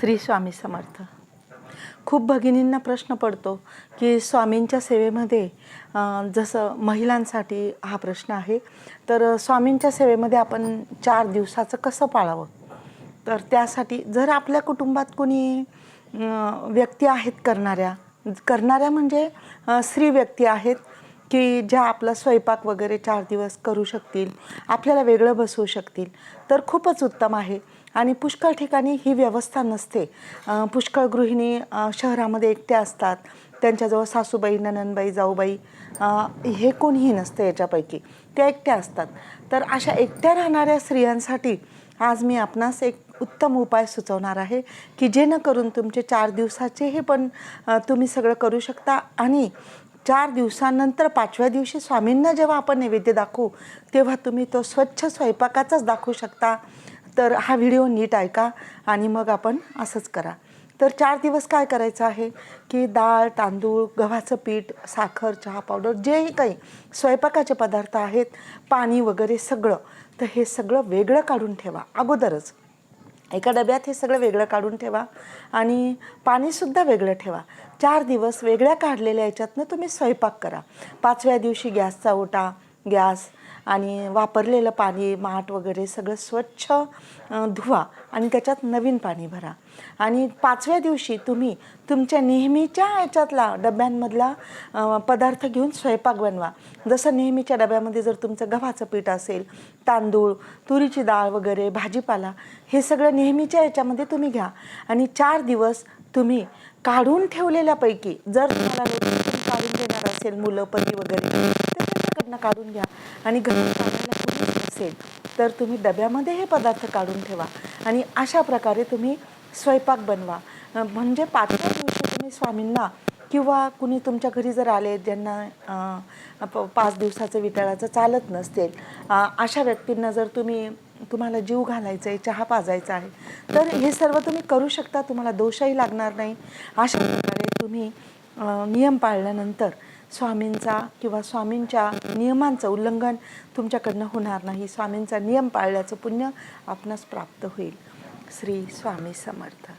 श्री स्वामी समर्थ. खूप भगिनींना प्रश्न पडतो की स्वामींच्या सेवेमध्ये जसं महिलांसाठी हा प्रश्न आहे तर स्वामींच्या सेवेमध्ये आपण चार दिवसाचं कसं पाळावं? तर त्यासाठी जर आपल्या कुटुंबात कोणी व्यक्ती आहेत करणाऱ्या करणाऱ्या म्हणजे स्त्री व्यक्ती आहेत की ज्या आपला स्वयंपाक वगैरे चार दिवस करू शकतील आपल्याला वेगळं बसवू शकतील तर खूपच उत्तम आहे. आणि पुष्कळ ठिकाणी ही व्यवस्था नसते. पुष्कळ गृहिणी शहरामध्ये एकट्या असतात. त्यांच्याजवळ सासूबाई नननबाई जाऊबाई हे कोणीही नसतं याच्यापैकी. त्या एकट्या असतात. तर अशा एकट्या राहणाऱ्या स्त्रियांसाठी आज मी आपणास एक उत्तम उपाय सुचवणार आहे की जेणेकरून तुमचे चार दिवसाचेही पण तुम्ही सगळं करू शकता आणि चार दिवसानंतर पाचव्या दिवशी स्वामींना जेव्हा आपण नैवेद्य दाखवू तेव्हा तुम्ही तो स्वच्छ स्वयंपाकाचाच दाखवू शकता. तर हा व्हिडिओ नीट ऐका आणि मग आपण असंच करा. तर चार दिवस काय करायचं आहे की डाळ तांदूळ गव्हाचं पीठ साखर चहा पावडर जेही काही स्वयंपाकाचे पदार्थ आहेत पाणी वगैरे सगळं. तर हे सगळं वेगळं काढून ठेवा. अगोदरच एका डब्यात हे सगळं वेगळं काढून ठेवा आणि पाणीसुद्धा वेगळं ठेवा. चार दिवस वेगळ्या काढलेल्या याच्यातनं तुम्ही स्वयंपाक करा. पाचव्या दिवशी गॅसचा ओटा गॅस आणि वापरलेलं पाणी माठ वगैरे सगळं स्वच्छ धुवा आणि त्याच्यात नवीन पाणी भरा. आणि पाचव्या दिवशी तुम्ही तुमच्या नेहमीच्या याच्यातला डब्यांमधला पदार्थ घेऊन स्वयंपाक बनवा. जसं नेहमीच्या डब्यामध्ये जर तुमचं गव्हाचं पीठ असेल तांदूळ तुरीची डाळ वगैरे भाजीपाला हे सगळं नेहमीच्या याच्यामध्ये तुम्ही घ्या. आणि चार दिवस तुम्ही काढून ठेवलेल्यापैकी जर तुम्हाला काढून देणार असेल मुलं पती वगैरे तर काढून घ्या. आणि घरात काढायला कुणी तर तुम्ही डब्यामध्ये हे पदार्थ काढून ठेवा. आणि अशा प्रकारे तुम्ही स्वयंपाक बनवा. म्हणजे पाचव्या दिवशी तुम्ही स्वामींना किंवा कुणी तुमच्या घरी जर आले ज्यांना प- पाच दिवसाचं वितळाचं चालत नसतील अशा व्यक्तींना जर तुम्ही तुम्हाला जीव घालायचा आहे चहा पाजायचा आहे तर हे सर्व तुम्ही करू शकता तुम्हाला दोषही लागणार नाही. अशा प्रकारे तुम्ही नियम पाळल्यानंतर स्वामींचा किंवा स्वामींच्या नियमांचं उल्लंघन तुमच्याकडनं होणार नाही. स्वामींचा नियम पाळल्याचं पुण्य आपणास प्राप्त होईल. श्री स्वामी समर्थ.